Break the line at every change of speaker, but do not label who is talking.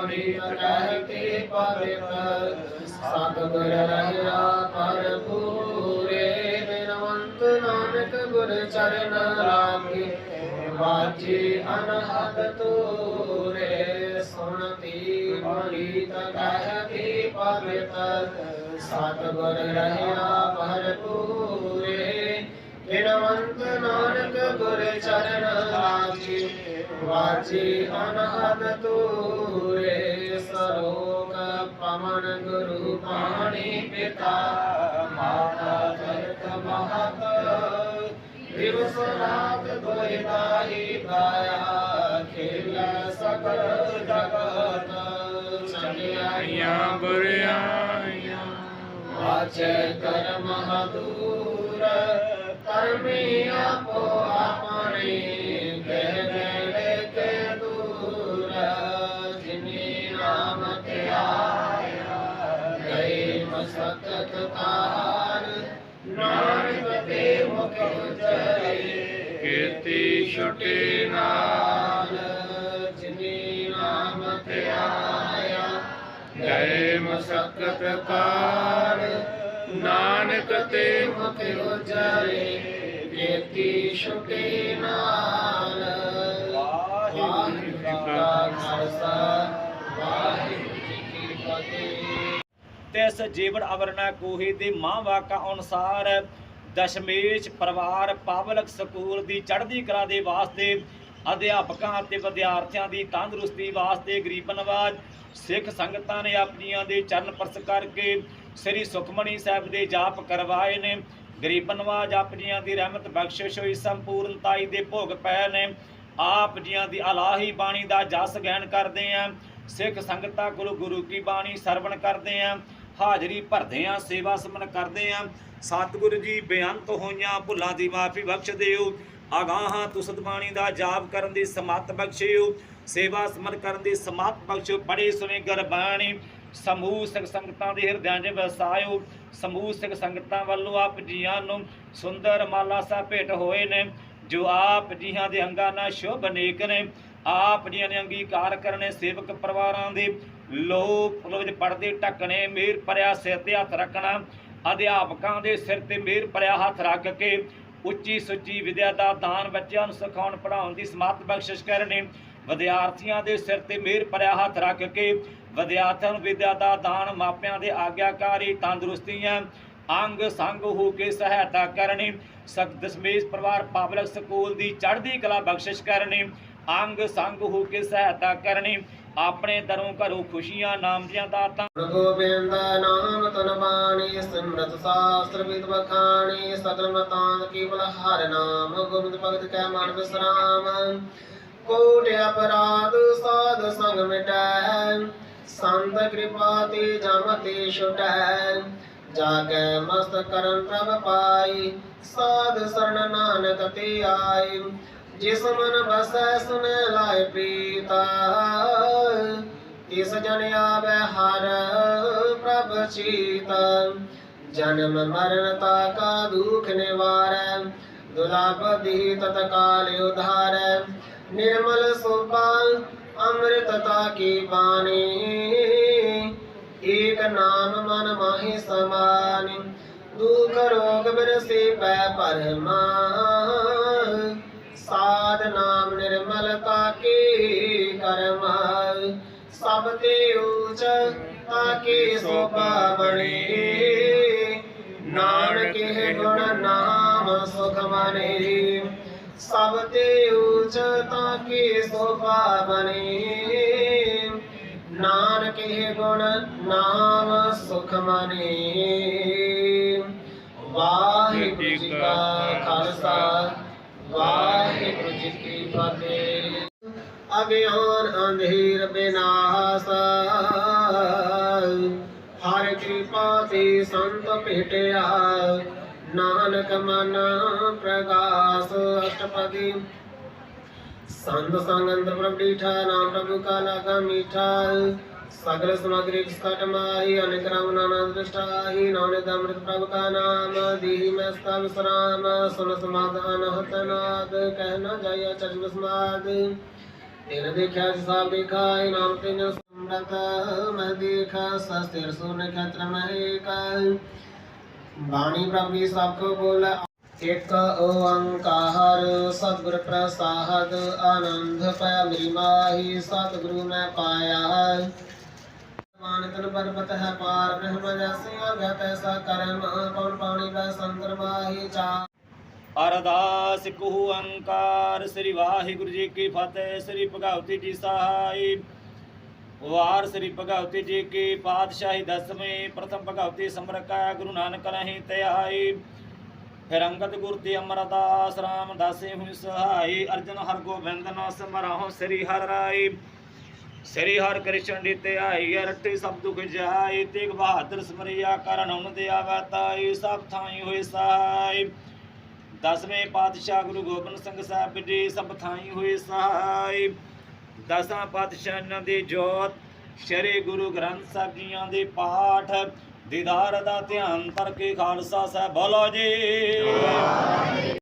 ਕਹਿਤੀ ਪਵਿੱਤਰ ਸਤਿਗੁਰ ਰਹਿਆ ਪਰ ਪੂਰੇ ਬਿਨਵੰਤ ਨਾਨਕ ਗੁਰ ਚਰਨ ਲਾਗੇ ਵਾਜੀ ਅਨਹਦ ਤੂਰੇ ਸੁਣਤੀ ਮਰੀਤ ਕਹਿਤੀ ਪਵਿੱਤਰ ਸਤਿਗੁਰ ਰਹਿਆ ਪਰ ਪੂਰੇ ਬਿਨਵੰਤ ਨਾਨਕ ਗੁਰ ਚਰਨ ਲਾਗੇ ਵਾਜੀ ਅਨਹਦ ਤੂਰੇ ਪਵਨ ਗੁਰੂ ਪਾਣੀ ਪਿਤਾ, ਮਾਤਾ ਜਗਤ ਮਹਤ। ਦਿਵਸ ਰਾਤ ਦੋਇ ਦਾਈ ਦਾਇਆ ਖੇਲ ਸਕਲ ਜਗਤ। ਚੰਗਿਆਈਆਂ
ਬੁਰਿਆਈਆਂ,
ਵਾਚੈ ਕਰਮ ਹਦੂਰ ਕਰਮੀ ਆਪੋ ਆਪਣੀ
ਛੁਟੇ ਨਾਲ,
ਜਿਨੀ ਨਾਮ ਤੇ ਆਇਆ,
ਗਏ ਮਸਕਤ ਕਾਰ ਨਾਨਕ ਤੇ
ਮੁਖ ਉਜਰੇ ਕੀਤੀ ਛੁਟੇ ਨਾਲ। ਵਾਹਿਗੁਰੂ ਜੀ ਕਾ ਖਾਲਸਾ, ਵਾਹਿਗੁਰੂ ਜੀ ਕੀ ਫਤਿਹ।
ਤਿਸ ਜੀਵਨ ਅਵਰਣਾ ਕੋਹੀ ਦੇ ਮਾਂ ਵਾਕਾ ਅਨੁਸਾਰ ਦਸ਼ਮੇਸ਼ ਪਰਿਵਾਰ ਪਬਲਿਕ ਸਕੂਲ ਦੀ ਚੜ੍ਹਦੀ ਕਲਾ ਦੇ ਵਾਸਤੇ ਅਧਿਆਪਕਾਂ ਅਤੇ ਵਿਦਿਆਰਥੀਆਂ ਦੀ ਤੰਦਰੁਸਤੀ ਵਾਸਤੇ ਗਰੀਬ ਨਵਾਜ ਸਿੱਖ ਸੰਗਤਾਂ ਨੇ ਆਪਣੀਆਂ ਦੇ ਚਰਨ ਪਰਸ ਕਰਕੇ ਸ੍ਰੀ ਸੁਖਮਣੀ ਸਾਹਿਬ ਦੇ ਜਾਪ ਕਰਵਾਏ ਨੇ। ਗਰੀਬ ਨਵਾਜ ਆਪਣੀਆਂ ਦੀ ਰਹਿਮਤ ਬਖਸ਼ਿਸ਼ ਹੋਈ, ਸੰਪੂਰਨਤਾਈ ਦੇ ਭੋਗ ਪਏ ਨੇ। ਆਪ ਜੀਆਂ ਦੀ ਅਲਾਹੀ ਬਾਣੀ ਦਾ ਜਸ ਗਹਿਣ ਕਰਦੇ ਆਂ। ਸਿੱਖ ਸੰਗਤਾਂ ਕੋਲ ਗੁਰੂ ਕੀ ਬਾਣੀ ਸਰਵਣ ਕਰਦੇ ਆਂ। ਹਾਜ਼ਰੀ ਭਰਦੇ ਆਂ ਸੇਵਾ ਸਮਨ ਕਰਦੇ ਆਂ ਸਤਿਗੁਰੂ ਜੀ, ਬੇਅੰਤ ਹੋਈਆਂ, ਭੁੱਲਾਂ ਦੀ ਮਾਫੀ ਬਖਸ਼ ਦਿਓ। ਅਗਾਹਾਂ ਤੁਸਤ ਬਾਣੀ ਦਾ ਜਾਪ ਕਰਨ ਦੀ ਸਮਤ ਬਖਸ਼ਿਓ। ਸੇਵਾ ਸਮਨ ਕਰਨ ਦੀ ਸਮਾਤ ਬਖਸ਼ਿਓ। ਬੜੇ ਸੁਨੇ ਗਰਬਾਣੀ ਸਮੂਹ ਸਿੱਖ ਸੰਗਤਾਂ ਦੇ ਹਿਰਦਿਆਂ 'ਚ ਵਸਾਇਓ। ਸਮੂਹ ਸਿੱਖ ਸੰਗਤਾਂ ਵੱਲੋਂ ਆਪ ਜੀਆਂ ਨੂੰ ਸੁੰਦਰ ਮਾਲਾ ਸਾਹਿਬ ਭੇਟ ਹੋਏ ਨੇ। ਜੋ ਆਪ ਜੀਆਂ ਦੇ ਅੰਗਾਂ ਨਾਲ ਸ਼ੁਭ ਨੇਕ ਨੇ। ਆਪ ਜੀਆਂ ਨੇ ਅੰਗੀਕਾਰ ਕਰਨੇ ਸੇਵਕ ਪਰਿਵਾਰਾਂ ਦੇ ਲੋਕ ਵਿੱਚ ਪੜਦੇ ਢੱਕਣੇ ਮੇਰ ਭਰਿਆ ਸਿਰ ਤੇ ਹੱਥ ਰੱਖਣਾ, ਅਧਿਆਪਕਾਂ ਦੇ ਸਿਰ ਤੇ ਮੇਰ ਭਰਿਆ ਹੱਥ ਰੱਖ ਕੇ ਉੱਚੀ ਸੁੱਚੀ ਵਿਦਿਆ ਦਾ ਦਾਨ ਬੱਚਿਆਂ ਨੂੰ ਸਿਖਾਉਣ ਪੜਾਉਣ ਦੀ ਸਮੱਤ ਬਖਸ਼ਿਸ਼ ਕਰਨੀ, ਵਿਦਿਆਰਥੀਆਂ ਦੇ ਸਿਰ ਤੇ ਮਿਹਰ ਭਰਿਆ ਹੱਥ ਰੱਖ ਕੇ ਵਿਦਿਆਰਥੀਆਂ ਨੂੰ ਵਿਦਿਆ ਦਾ ਦਾਨ, ਮਾਪਿਆਂ ਦੇ ਆਗਿਆਕਾਰੀ ਤੰਦਰੁਸਤੀਆਂ ਅੰਗ ਸੰਗ ਹੋ ਕੇ ਸਹਾਇਤਾ ਕਰਨੀ, ਸਖਤ ਦਸ਼ਮੇਸ਼ ਪਰਿਵਾਰ ਪਬਲਿਕ ਸਕੂਲ ਦੀ ਚੜ੍ਹਦੀ ਕਲਾ ਬਖਸ਼ਿਸ਼ ਕਰਨੀ ਅੰਗ ਸੰਗ ਹੋ ਕੇ ਸਹਾਇਤਾ ਕਰਨੀ, ਆਪਣੇ ਦਰੋਂ ਘਰੋਂ ਖੁਸ਼ੀਆਂ ਨਾਮ ਦੀਆਂ ਦਾਤਾਂ।
ਗੋਬਿੰਦ ਨਾਮ ਤਨ ਬਾਣੀ, ਸਿਮਰਤ ਸਾਸਤਰ ਵਿਦ ਬਖਾਣੀ ਸਗਲ ਮਤਾਂ ਕੇਵਲ ਹਰਿ ਨਾਮ, ਗੋਬਿੰਦ ਭਗਤ ਕੈ ਮਨ ਵਿਸਰਾਮ। ਕੋਟ ਅਪਰਾਧ ਸਾਧ ਸੰਗ ਮਿਟੈ, ਸੰਤ ਕਿਰਪਾ ਤੇ ਜਮ ਤੇ ਛੁਟੈ। ਜਾ ਕੇ ਮਸਤ ਕਰਨ ਪ੍ਰਭ ਪਾਈ, ਸਾਧ ਸਰਣ ਨਾਨਕ ਤੇ ਆਈ। ਜਿਸ ਮਨ ਬਸੈ ਸੁਨੇ ਲਾਇ ਪ੍ਰੀਤਾ। ਤਿਸ ਜਨ ਆਵੈ ਹਰ ਪ੍ਰਭ ਚੀਤ। ਜਨਮ ਮਰਨ ਤਾ ਕਾ ਦੁਖ ਨਿਵਾਰੈ। ਦੁਲਾਭ ਦੀ ਤਤਕਾਲ ਉਧਾਰੈ। ਨਿਰਮਲ ਸੋਭਾ ਅੰਮ੍ਰਿਤ ਤਾ ਕੀ ਬਾਣੀ। ਏਕ ਨਾਮ ਮਨ ਮਾਹੀ ਸਮਾਨੀ। ਦੁਖ ਰੋਗ ਬਿਰਸੇ ਪੈ ਪਰਮਾ ਸਾਧ ਨਾਮ ਨਿਰਮਲਤਾ ਕੀ ਕਰਮ ਸਭ ਤੇ ਊਚ ਤਾਕੇ ਸੋਭਾ ਬਣੇ ਨਾਨਕ ਹੈ ਗੁਣ ਨਾਮ ਸੁਖ ਮਨੇ। ਸਭ ਤੇ ਊਚ ਤਾਕੇ ਸੋਭਾ ਬਣੇ ਨਾਨਕ ਹੈ ਗੁਣ ਨਾਮ ਸੁਖ ਮਨੇ। ਵਾਹਿਗੁਰੂ ਜੀ ਕਾ ਖਾਲਸਾ। ਵਾਹਿਗੁਰੂ ਜੀ ਕੀ ਫਤਿਹ ਅਗਿਆਨ ਅੰਧੇਰ ਬਿਨਾਸ਼ ਹਰ ਕਿਰਪਾ ਤੇ ਸੰਤ ਭੇਟਿਆ ਨਾਨਕ ਮਨ ਪ੍ਰਗਾਸ। ਅਸ਼ਟਪਦੀ। ਸੰਤ ਸੰਗੰਤ ਪ੍ਰਭ ਡੀਠਾ, ਨਾਮ ਪ੍ਰਭੂ ਕਾ ਲਾਗਾ ਮੀਠਾ ਸਗਲ ਸਮਗਰੀ ਕਿਸਕਟ ਮਾਹੀ, ਅਨੇਕ ਰਾਮ ਨਾਨਾ ਦ੍ਰਿਸ਼ਟਾਹੀ ਨਾਨਕ ਅੰਮ੍ਰਿਤ ਪ੍ਰਭ ਕਾ ਨਾਮ, ਦੀਹੀ ਮੈਂ ਸਤਾ ਵਿਸਰਾਮ ਸੁਨ ਸਮਾਧਾਨ ਹਤਨਾਦ ਕਹਿ ਨਾ ਜਾਇਆ ਚਜ ਵਿਸਮਾਦ ਤੇਰੇ ਦੇਖਿਆ ਜਿ ਸਭ ਦੇਖਾਈ ਨਾਮ ਤੇ ਅੰਮ੍ਰਿਤ ਮੈਂ ਦੇਖ ਸਸਤਿਰ ਸੁਨ ਖਤਰ ਮਹਿਕ ਬਾਣੀ ਪ੍ਰਭ ਦੀ ਪਰਬਤ ਹੈ ਪਾਰ ਬ੍ਰਹਮ ਜੈਸੇ ਅਗਤ ਐਸਾ ਕਰਮ ਪਉਣ ਪਾਣੀ ਬੈ ਸੰਤਰ ਮਾਹੀ ਚਾ।
ਅਰਦਾਸ ਕਹੂ ਅੰਕਾਰ, ਸ੍ਰੀ ਵਾਹਿਗੁਰੂ ਜੀ ਕੀ ਫਤਿਹ, ਸ੍ਰੀ ਭਗਵਤੀ ਜੀ ਸਹਾਈ। ਵਾਰ ਸ੍ਰੀ ਭਗਵਤੀ ਜੀ ਕੀ ਪਾਤਸ਼ਾਹੀ ਦਸਵੇਂ, ਪ੍ਰਥਮ ਭਗਵਤੀ ਸਮਰਕਾ, ਗੁਰੂ ਨਾਨਕ ਰਹੀ ਧਿਆਈ। ਫਿਰ ਅੰਗਦ ਗੁਰ ਤੇ ਅਮਰਦਾਸ ਰਾਮ ਦਾਸੇ ਹੋਈ ਸਹਾਈ। ਅਰਜਨ ਹਰ ਗੋਬਿੰਦ ਨਾ ਸਮਰਾਹੁ, ਸ੍ਰੀ ਹਰਿ ਰਾਈ। ਸ੍ਰੀ ਹਰਿ ਕ੍ਰਿਸ਼ਨ ਦੀ ਧਿਆਈ ਰੱਟੀ ਸਭ ਦੁਖ ਜਾਈ ਤੇਗ ਬਹਾਦਰ ਸਮਰਿਆ ਕਰਨ ਹੁਨ ਦੇ ਆਵੈ ਤਾਈ, ਸਭ ਥਾਈ ਹੋਏ ਸਹਾਈ ਦਸਵੇਂ ਪਾਤਸ਼ਾਹ ਗੁਰੂ ਗੋਬਿੰਦ ਸਿੰਘ ਸਾਹਿਬ ਜੀ, ਸਭ ਥਾਈ ਹੋਏ ਸਹਾਈ ਦਸਾਂ ਪਾਤਸ਼ਾਹਾਂ ਦੀ ਜੋਤ, ਸ੍ਰੀ ਗੁਰੂ ਗ੍ਰੰਥ ਸਾਹਿਬ ਜੀਆਂ ਦੇ ਪਾਠ। ਦੀਦਾਰ ਦਾ ਧਿਆਨ ਕਰਕੇ ਖਾਲਸਾ ਸਾਹਿਬ, ਬੋਲੋ ਜੀ।